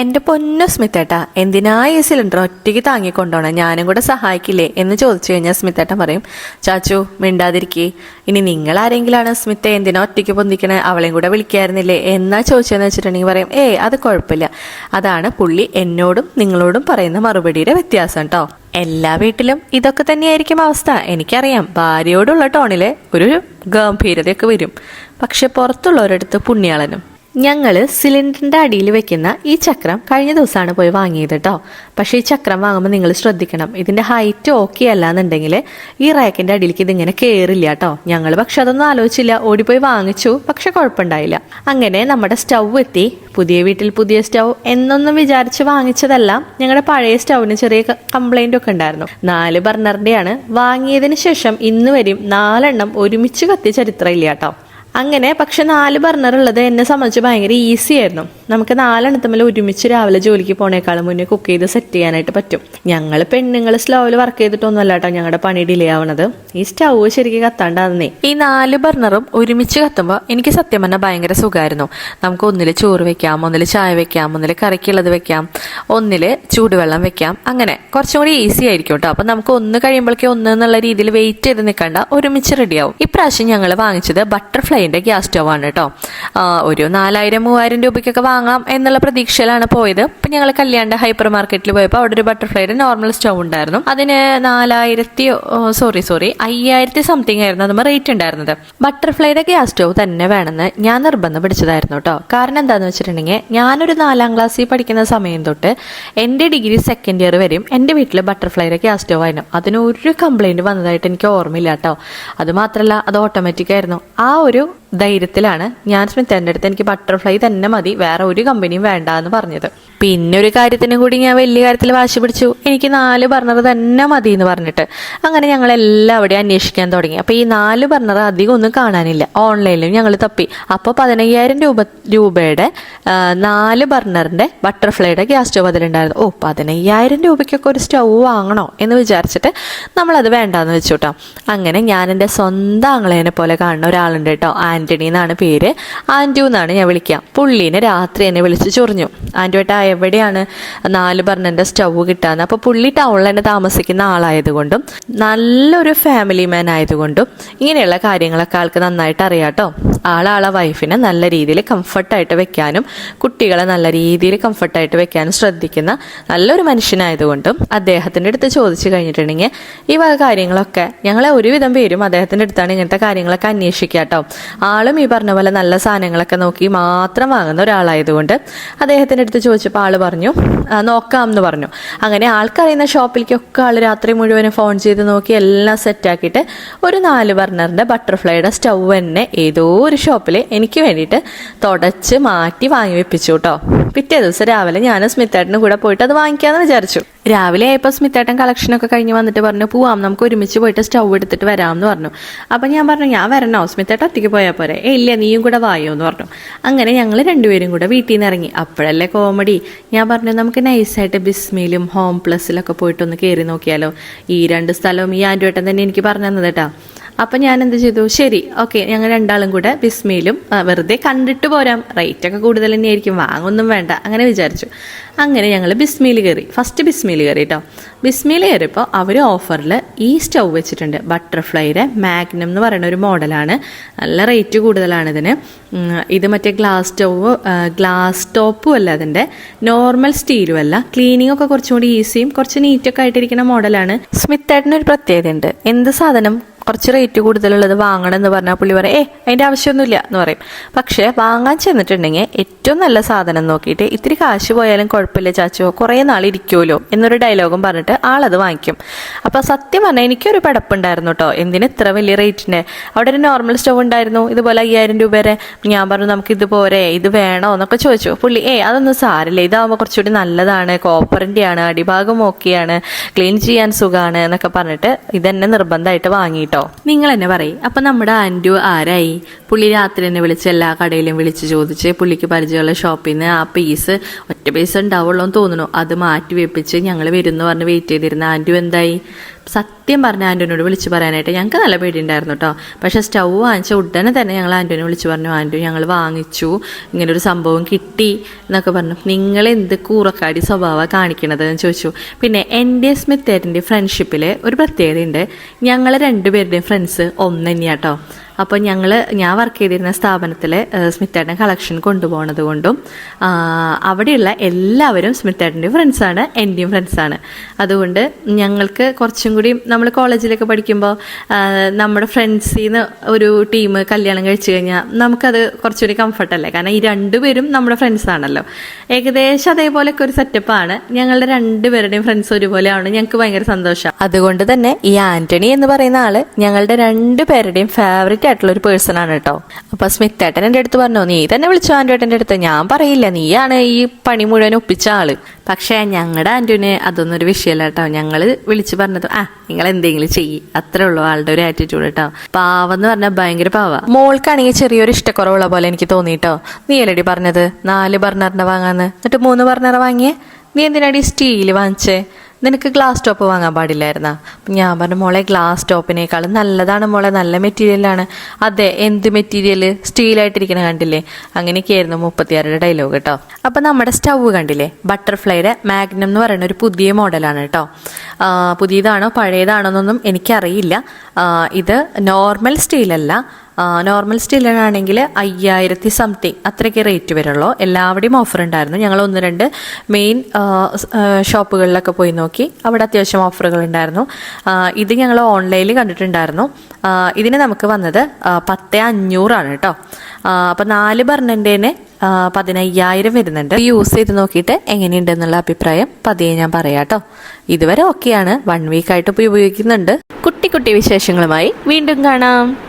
എന്റെ പൊന്നു സ്മിത്തേട്ട എന്തിനാ ഈ സിലിണ്ടർ ഒറ്റയ്ക്ക് താങ്ങിക്കൊണ്ടോണം? ഞാനും കൂടെ സഹായിക്കില്ലേ എന്ന് ചോദിച്ചു കഴിഞ്ഞാൽ സ്മിത്തേട്ടൻ പറയും ചാച്ചു മിണ്ടാതിരിക്കേ. ഇനി നിങ്ങൾ ആരെങ്കിലാണ് സ്മിത്തെ എന്തിനാ ഒറ്റയ്ക്ക് പൊന്തിക്കണേ? അവളെയും കൂടെ വിളിക്കായിരുന്നില്ലേ? എന്നാ ചോദിച്ചതെന്ന് വെച്ചിട്ടുണ്ടെങ്കിൽ പറയും ഏയ് അത് കുഴപ്പമില്ല. അതാണ് പുള്ളി എന്നോടും നിങ്ങളോടും പറയുന്ന മറുപടിയുടെ വ്യത്യാസം കേട്ടോ എല്ലാ വീട്ടിലും ഇതൊക്കെ തന്നെയായിരിക്കും അവസ്ഥ. എനിക്കറിയാം ഭാര്യയോടുള്ള ടോണിലെ ഒരു ഗംഭീരതയൊക്കെ വരും. പക്ഷെ പുറത്തുള്ളവരടുത്ത് പുണ്യാളനും ഞങ്ങൾ സിലിണ്ടറിന്റെ അടിയിൽ വെക്കുന്ന ഈ ചക്രം കഴിഞ്ഞ ദിവസമാണ് പോയി വാങ്ങിയത് കേട്ടോ പക്ഷേ ഈ ചക്രം വാങ്ങുമ്പോൾ നിങ്ങൾ ശ്രദ്ധിക്കണം. ഇതിന്റെ ഹൈറ്റ് ഓക്കെ അല്ല എന്നുണ്ടെങ്കിൽ ഈ റാക്കിന്റെ അടിയിലേക്ക് ഇതിങ്ങനെ കയറില്ല കേട്ടോ ഞങ്ങൾ പക്ഷെ അതൊന്നും ആലോചിച്ചില്ല. ഓടിപ്പോയി വാങ്ങിച്ചു. പക്ഷെ കുഴപ്പമുണ്ടായില്ല. അങ്ങനെ നമ്മുടെ സ്റ്റൗ എത്തി. പുതിയ വീട്ടിൽ പുതിയ സ്റ്റൗ എന്നൊന്നും വിചാരിച്ച് വാങ്ങിച്ചതല്ല ഞങ്ങളുടെ പഴയ സ്റ്റൗവിന് ചെറിയ കംപ്ലൈന്റ് ഒക്കെ ഉണ്ടായിരുന്നു. നാല് ബർണറിന്റെയാണ് വാങ്ങിയതിന് ശേഷം ഇന്ന് വരെയും നാലെണ്ണം ഒരുമിച്ച് കത്തിയ ചരിത്രം ഇല്ല കേട്ടോ അങ്ങനെ പക്ഷെ നാല് ബർണർ ഉള്ളത് എന്നെ സംബന്ധിച്ച് ഭയങ്കര ഈസി ആയിരുന്നു. നമുക്ക് നാലെണ്ണത്തമ്മിൽ ഒരുമിച്ച് രാവിലെ ജോലിക്ക് പോണേക്കാളും മുന്നേ കുക്ക് ചെയ്ത് സെറ്റ് ചെയ്യാനായിട്ട് പറ്റും. ഞങ്ങൾ പെണ്ണുങ്ങൾ സ്ലോവിൽ വർക്ക് ചെയ്തിട്ടൊന്നും അല്ല കേട്ടോ ഞങ്ങളുടെ പണി ഡിലേ ആവണത്. ഈ സ്റ്റൗ ശരിക്കും കത്താണ്ടാന്നേ ഈ നാല് ബർണറും ഒരുമിച്ച് കത്തുമ്പോൾ എനിക്ക് സത്യം പറഞ്ഞാൽ ഭയങ്കര സുഖമായിരുന്നു നമുക്ക് ഒന്നിൽ ചോറ് വെക്കാം ഒന്നിൽ ചായ വെക്കാം ഒന്നിൽ കറിക്കുള്ളത് വെക്കാം ഒന്നിൽ ചൂടുവെള്ളം വെക്കാം അങ്ങനെ കുറച്ചും കൂടി ഈസി ആയിരിക്കും കേട്ടോ അപ്പം നമുക്ക് ഒന്ന് കഴിയുമ്പോഴേക്കും ഒന്ന് എന്നുള്ള രീതിയിൽ വെയിറ്റ് ചെയ്ത് നിൽക്കണ്ട. ഒരുമിച്ച് റെഡിയാവും ഇപ്രാവശ്യം ഞങ്ങൾ വാങ്ങിച്ചത് ബട്ടർഫ്ലൈന്റെ ഗ്യാസ് സ്റ്റവ് ആണ് കേട്ടോ ഒരു നാലായിരം മൂവായിരം രൂപയ്ക്കൊക്കെ വാങ്ങാം എന്നുള്ള പ്രതീക്ഷയിലാണ് പോയത്. ഇപ്പം ഞങ്ങൾ കല്യാണ്ട ഹൈപ്പർ മാർക്കറ്റിൽ പോയപ്പോൾ അവിടെ ഒരു ബട്ടർഫ്ലൈയുടെ നോർമൽ സ്റ്റവ് ഉണ്ടായിരുന്നു. അതിന് നാലായിരത്തി സോറി സോറി അയ്യായിരത്തി സംതിങ് ആയിരുന്നു അതുമ്പോൾ റേറ്റ് ഉണ്ടായിരുന്നത്. ബട്ടർഫ്ലൈയുടെ ഗ്യാസ് സ്റ്റവ് തന്നെ വേണമെന്ന് ഞാൻ നിർബന്ധം പിടിച്ചതായിരുന്നു കേട്ടോ. കാരണം എന്താണെന്ന് വെച്ചിട്ടുണ്ടെങ്കിൽ ഞാനൊരു നാലാം ക്ലാസ്സിൽ പഠിക്കുന്ന സമയം തൊട്ട് എന്റെ ഡിഗ്രി സെക്കൻഡ് ഇയർ വരെയും എന്റെ വീട്ടിൽ ബട്ടർഫ്ലൈയുടെ ഗ്യാസ് സ്റ്റവ് ആയിരുന്നു. അതിന് ഒരു കംപ്ലൈന്റ് വന്നതായിട്ട് എനിക്ക് ഓർമ്മയില്ല കേട്ടോ. അത് മാത്രമല്ല അത് ഓട്ടോമാറ്റിക് ആയിരുന്നു. ആ ഒരു ധൈര്യത്തിലാണ്. ഞാൻ സ്മിത്തേന്റെ അടുത്ത് എനിക്ക് ബട്ടർഫ്ലൈ തന്നെ മതി. വേറെ ഒരു കമ്പനിയും വേണ്ട എന്ന് പറഞ്ഞത്. പിന്നെ ഒരു കാര്യത്തിന് കൂടി ഞാൻ വലിയ കാര്യത്തിൽ വാശി പിടിച്ചു. എനിക്ക് നാല് ബർണർ തന്നെ മതി എന്ന് പറഞ്ഞിട്ട്. അങ്ങനെ ഞങ്ങൾ എല്ലാവിടെയും അന്വേഷിക്കാൻ തുടങ്ങി. അപ്പോൾ ഈ നാല് ബർണർ അധികം ഒന്നും കാണാനില്ല. ഓൺലൈനിലും ഞങ്ങൾ തപ്പി. അപ്പോൾ പതിനയ്യായിരം രൂപ രൂപയുടെ നാല് ബർണറിന്റെ ബട്ടർഫ്ലൈയുടെ ഗ്യാസ് സ്റ്റവ് അതിലുണ്ടായിരുന്നു. ഓ പതിനയ്യായിരം രൂപയ്ക്കൊക്കെ ഒരു സ്റ്റവ് വാങ്ങണോ എന്ന് വിചാരിച്ചിട്ട് നമ്മളത് വേണ്ടാന്ന് വെച്ചു കേട്ടോ അങ്ങനെ ഞാൻ എന്റെ സ്വന്തം ആങ്ങളേനെ പോലെ കാണുന്ന ഒരാളുണ്ട് കേട്ടോ ആന്റണി എന്നാണ് പേര്. ആന്റു എന്നാണ് ഞാൻ വിളിക്കുക. പുള്ളീനെ രാത്രി എന്നെ വിളിച്ച് ചൊറിഞ്ഞു. ആന്റുവേട്ടാ എവിടെയാണ്? നാല് ബർണറിന്റെ സ്റ്റൗ കിട്ടാന്ന്. അപ്പോൾ പുള്ളി ടൗണിൽ തന്നെ താമസിക്കുന്ന ആളായതുകൊണ്ടും നല്ലൊരു ഫാമിലി മാൻ ആയതുകൊണ്ടും ഇങ്ങനെയുള്ള കാര്യങ്ങളൊക്കെ ആൾക്ക് നന്നായിട്ട് അറിയാട്ടോ. ആളാളെ വൈഫിനെ നല്ല രീതിയിൽ കംഫർട്ടായിട്ട് വെക്കാനും കുട്ടികളെ നല്ല രീതിയിൽ കംഫർട്ടായിട്ട് വെക്കാനും ശ്രദ്ധിക്കുന്ന നല്ലൊരു മനുഷ്യനായതുകൊണ്ടും അദ്ദേഹത്തിന്റെ അടുത്ത് ചോദിച്ചു കഴിഞ്ഞിട്ടുണ്ടെങ്കിൽ ഈ വക കാര്യങ്ങളൊക്കെ ഞങ്ങളെ ഒരുവിധം പേരും അദ്ദേഹത്തിന്റെ അടുത്താണ് ഇങ്ങനത്തെ കാര്യങ്ങളൊക്കെ അന്വേഷിക്കുക കേട്ടോ. ആളും ഈ പറഞ്ഞ പോലെ നല്ല സാധനങ്ങളൊക്കെ നോക്കി മാത്രം വാങ്ങുന്ന ഒരാളായതുകൊണ്ട് അദ്ദേഹത്തിന്റെ അടുത്ത് ചോദിച്ചപ്പോൾ ആൾ പറഞ്ഞു നോക്കാം എന്ന് പറഞ്ഞു. അങ്ങനെ ആൾക്കറിയുന്ന ഷോപ്പിലേക്കൊക്കെ ആൾ രാത്രി മുഴുവനും ഫോൺ ചെയ്ത് നോക്കി എല്ലാം സെറ്റാക്കിയിട്ട് ഒരു നാല് ബർണറിന്റെ ബട്ടർഫ്ലൈയുടെ സ്റ്റൗ തന്നെ ഏതോ ഒരു ഷോപ്പിൽ എനിക്ക് വേണ്ടിയിട്ട് തുടച്ച് മാറ്റി വാങ്ങി വെപ്പിച്ചു കേട്ടോ. പിറ്റേ ദിവസം രാവിലെ ഞാൻ സ്മിത്തേട്ടനും കൂടെ പോയിട്ട് അത് വാങ്ങിക്കാമെന്ന് വിചാരിച്ചു. രാവിലെ ആയപ്പോൾ സ്മിത്തേട്ടൻ കളക്ഷനൊക്കെ കഴിഞ്ഞ് വന്നിട്ട് പറഞ്ഞു പോവാം നമുക്ക് ഒരുമിച്ച് പോയിട്ട് സ്റ്റൗ എടുത്തിട്ട് വരാം എന്ന് പറഞ്ഞു. അപ്പം ഞാൻ പറഞ്ഞു ഞാൻ വരണോ? സ്മിത്തേട്ടൻ ഒറ്റയ്ക്ക് പോയാൽ പോരെ. ഏ ഇല്ല നീയും കൂടെ വായോ എന്ന് പറഞ്ഞു. അങ്ങനെ ഞങ്ങൾ രണ്ടുപേരും കൂടെ വീട്ടിൽ നിന്ന് ഇറങ്ങി. അപ്പോഴല്ലേ കോമഡി ഞാൻ പറഞ്ഞു നമുക്ക് നൈസായിട്ട് ബിസ്മിയിലും ഹോം പ്ലസിലൊക്കെ പോയിട്ടൊന്ന് കയറി നോക്കിയാലോ. ഈ രണ്ട് സ്ഥലവും ഈ ആന്റുവേട്ടൻ തന്നെ എനിക്ക് പറഞ്ഞു തന്നത് കേട്ടോ. അപ്പം ഞാൻ എന്ത് ചെയ്തു? ശരി ഓക്കെ ഞങ്ങൾ രണ്ടാളും കൂടെ ബിസ്മയിലും വെറുതെ കണ്ടിട്ട് പോരാം. റേറ്റ് ഒക്കെ കൂടുതൽ തന്നെയായിരിക്കും. വാങ്ങൊന്നും വേണ്ട. അങ്ങനെ വിചാരിച്ചു. അങ്ങനെ ഞങ്ങൾ ബിസ്മിയിൽ കയറി. ഫസ്റ്റ് ബിസ്മിയിൽ കയറി കേട്ടോ ബിസ്മിയിൽ കയറിയപ്പോൾ അവർ ഓഫറിൽ ഈ സ്റ്റൗ വെച്ചിട്ടുണ്ട്. ബട്ടർഫ്ലൈയുടെ മാഗ്നം എന്ന് പറയുന്ന ഒരു മോഡലാണ്. നല്ല റേറ്റ് കൂടുതലാണ് ഇതിന്. ഇത് മറ്റേ ഗ്ലാസ് സ്റ്റൗവ് ഗ്ലാസ് ടോപ്പും അല്ല അതിന്റെ നോർമൽ സ്റ്റീലും അല്ല. ക്ലീനിങ് ഒക്കെ കുറച്ചും കൂടി ഈസിയും കുറച്ച് നീറ്റൊക്കെ ആയിട്ടിരിക്കുന്ന മോഡലാണ്. സ്മിത്ത് ഏട്ടനൊരു പ്രത്യേകതയുണ്ട്. എന്ത് സാധനം? കുറച്ച് റേറ്റ് കൂടുതലുള്ളത് വാങ്ങണം എന്ന് പറഞ്ഞാൽ പുള്ളി പറയും ഏ അതിന്റെ ആവശ്യമൊന്നുമില്ല എന്ന് പറയും. പക്ഷേ വാങ്ങാൻ ചെന്നിട്ടുണ്ടെങ്കിൽ ഏറ്റവും നല്ല സാധനം നോക്കിയിട്ട് ഇത്തിരി കാശ് പോയാലും കുഴപ്പമില്ല ചാച്ചോ കുറേ നാൾ ഇരിക്കുമല്ലോ എന്നൊരു ഡയലോഗും പറഞ്ഞിട്ട് ആളത് വാങ്ങിക്കും. അപ്പോൾ സത്യം പറഞ്ഞാൽ എനിക്കൊരു പടപ്പുണ്ടായിരുന്നു കേട്ടോ എന്തിന് ഇത്ര വലിയ റേറ്റിന്റെ അവിടെ ഒരു നോർമൽ സ്റ്റവ് ഉണ്ടായിരുന്നു ഇതുപോലെ അയ്യായിരം രൂപ വരെ. ഞാൻ പറഞ്ഞു നമുക്ക് ഇത് പോരെ ഇത് വേണോ? എന്നൊക്കെ ചോദിച്ചു. പുള്ളി ഏ അതൊന്നും സാരില്ല ഇതാവുമ്പോൾ കുറച്ചുകൂടി നല്ലതാണ് കോപ്പറിന്റെ ആണ് അടിഭാഗം ഓക്കെയാണ് ക്ലീൻ ചെയ്യാൻ സുഖമാണ് എന്നൊക്കെ പറഞ്ഞിട്ട് ഇതെന്നെ നിർബന്ധമായിട്ട് വാങ്ങിയിട്ടോ നിങ്ങൾ എന്നെ പറയും. അപ്പം നമ്മുടെ ആന്റു ആരായി? പുള്ളി രാത്രി എന്നെ വിളിച്ച് എല്ലാ കടയിലും വിളിച്ച് ചോദിച്ച് പുള്ളിക്ക് പരിചയമുള്ള ഷോപ്പിൽ നിന്ന് ആ പീസ് ഒറ്റ പീസ് ഉണ്ടാവുള്ളൂ എന്ന് തോന്നുന്നു. അത് മാറ്റി വെപ്പിച്ച് ഞങ്ങൾ വരുന്നു പറഞ്ഞ് വെയിറ്റ് ചെയ്തിരുന്ന. ആന്റു എന്തായി? സത്യം പറഞ്ഞ ആന്റോനോട് വിളിച്ച് പറയാനായിട്ട് ഞങ്ങൾക്ക് നല്ല പേടിയുണ്ടായിരുന്നു കേട്ടോ പക്ഷേ സ്റ്റൗ വാങ്ങിച്ച ഉടനെ തന്നെ ഞങ്ങൾ ആന്റോനെ വിളിച്ച് പറഞ്ഞു ആന്റോ ഞങ്ങൾ വാങ്ങിച്ചു. ഇങ്ങനെ ഒരു സംഭവം കിട്ടി എന്നൊക്കെ പറഞ്ഞു. നിങ്ങൾ എന്ത് കൂറക്കാടി സ്വഭാവമാണ് കാണിക്കണത് എന്ന് ചോദിച്ചു. പിന്നെ എന്റെ സ്മിത്തേറ്റിന്റെ ഫ്രണ്ട്ഷിപ്പിൽ ഒരു പ്രത്യേകതയുണ്ട്. ഞങ്ങൾ രണ്ടുപേരുടെയും ഫ്രണ്ട്സ് ഒന്ന് തന്നെയാട്ടോ അപ്പോൾ ഞങ്ങൾ ഞാൻ വർക്ക് ചെയ്തിരുന്ന സ്ഥാപനത്തിലെ സ്മിത്തേട്ടൻ കളക്ഷൻ കൊണ്ടുപോകുന്നത് കൊണ്ടും അവിടെയുള്ള എല്ലാവരും സ്മിത്തേട്ടന്റെ ഫ്രണ്ട്സാണ് എന്റെയും ഫ്രണ്ട്സാണ് അതുകൊണ്ട് ഞങ്ങൾക്ക് കുറച്ചും കൂടി നമ്മൾ കോളേജിലൊക്കെ പഠിക്കുമ്പോൾ നമ്മുടെ ഫ്രണ്ട്സിൽ നിന്ന് ഒരു ടീം കല്യാണം കഴിച്ചു കഴിഞ്ഞാൽ നമുക്കത് കുറച്ചുകൂടി കംഫർട്ടല്ലേ കാരണം ഈ രണ്ടുപേരും നമ്മുടെ ഫ്രണ്ട്സാണല്ലോ ഏകദേശം അതേപോലെയൊക്കെ ഒരു സെറ്റപ്പാണ് ഞങ്ങളുടെ രണ്ടുപേരുടെയും ഫ്രണ്ട്സ് ഒരുപോലെയാണ്. ഞങ്ങൾക്ക് ഭയങ്കര സന്തോഷം. അതുകൊണ്ട് തന്നെ ഈ ആന്റണി എന്ന് പറയുന്ന ആൾ ഞങ്ങളുടെ രണ്ടുപേരുടെയും ഫേവറേറ്റ് ആയിട്ടുള്ള ഒരു പേഴ്സൺ ആണ് കേട്ടോ. അപ്പൊ സ്മിത്ത് ഏട്ടൻ എന്റെ അടുത്ത് പറഞ്ഞു നീ തന്നെ വിളിച്ചു ആന്റോട്ടന്റെ അടുത്ത്? ഞാൻ പറയില്ല നീയാണ് ഈ പണി മുഴുവൻ ഒപ്പിച്ച ആൾ. പക്ഷേ ഞങ്ങളുടെ ആന്റോന് അതൊന്നും ഒരു വിഷയമല്ല കേട്ടോ. ഞങ്ങൾ വിളിച്ചു പറഞ്ഞത് ആ നിങ്ങൾ എന്തെങ്കിലും ചെയ്യ്. അത്രേ ഉള്ളൂ ആളുടെ ഒരു ആറ്റിറ്റ്യൂഡ് കേട്ടോ. പാവം പാവെന്ന് പറഞ്ഞാൽ ഭയങ്കര പാവ. മോൾക്കാണെങ്കിൽ ചെറിയൊരു ഇഷ്ടക്കുറവുള്ള പോലെ എനിക്ക് തോന്നിട്ടോ നീ അല്ലടി പറഞ്ഞത് നാല് ബർണറിന്റെ വാങ്ങാന്ന്. എന്നിട്ട് മൂന്ന് ബർണർ വാങ്ങിയേ? നീ എന്തിനാടി സ്റ്റീൽ വാങ്ങിച്ചേ? നിനക്ക് ഗ്ലാസ് ടോപ്പ് വാങ്ങാൻ പാടില്ലായിരുന്നാ? ഞാൻ പറഞ്ഞു മോളെ ഗ്ലാസ് ടോപ്പിനേക്കാളും നല്ലതാണ് മോളെ നല്ല മെറ്റീരിയലാണ് അതെ എന്ത് മെറ്റീരിയൽ സ്റ്റീലായിട്ടിരിക്കണ കണ്ടില്ലേ? അങ്ങനെയൊക്കെയായിരുന്നു മുപ്പത്തിയാറുടെ ഡയലോഗ് കേട്ടോ. അപ്പം നമ്മുടെ സ്റ്റവ് കണ്ടില്ലേ? ബട്ടർഫ്ലൈയുടെ മാഗ്നം എന്ന് പറയുന്ന ഒരു പുതിയ മോഡലാണ് കേട്ടോ. പുതിയതാണോ പഴയതാണോ എന്നൊന്നും എനിക്കറിയില്ല. ഇത് നോർമൽ സ്റ്റീലല്ല നോർമൽ സ്റ്റീലിനാണെങ്കിൽ അയ്യായിരത്തി സംതിങ് അത്രയ്ക്ക് റേറ്റ് വരുള്ളൂ. എല്ലാവിടെയും ഓഫർ ഉണ്ടായിരുന്നു. ഞങ്ങൾ ഒന്ന് രണ്ട് മെയിൻ ഷോപ്പുകളിലൊക്കെ പോയി നോക്കി. അവിടെ അത്യാവശ്യം ഓഫറുകൾ ഉണ്ടായിരുന്നു. ഇത് ഞങ്ങൾ ഓൺലൈനിൽ കണ്ടിട്ടുണ്ടായിരുന്നു. ഇതിന് നമുക്ക് വന്നത് പത്ത് അഞ്ഞൂറാണ് കേട്ടോ. അപ്പം നാല് ബർണന്റെന് പതിനയ്യായിരം വരുന്നുണ്ട്. യൂസ് ചെയ്ത് നോക്കിയിട്ട് എങ്ങനെയുണ്ടെന്നുള്ള അഭിപ്രായം പതിയെ ഞാൻ പറയാം കേട്ടോ. ഇതുവരെ ഓക്കെയാണ് വൺ വീക്കായിട്ട് ഉപയോഗിക്കുന്നുണ്ട്. കുട്ടി കുട്ടി വിശേഷങ്ങളുമായി വീണ്ടും കാണാം.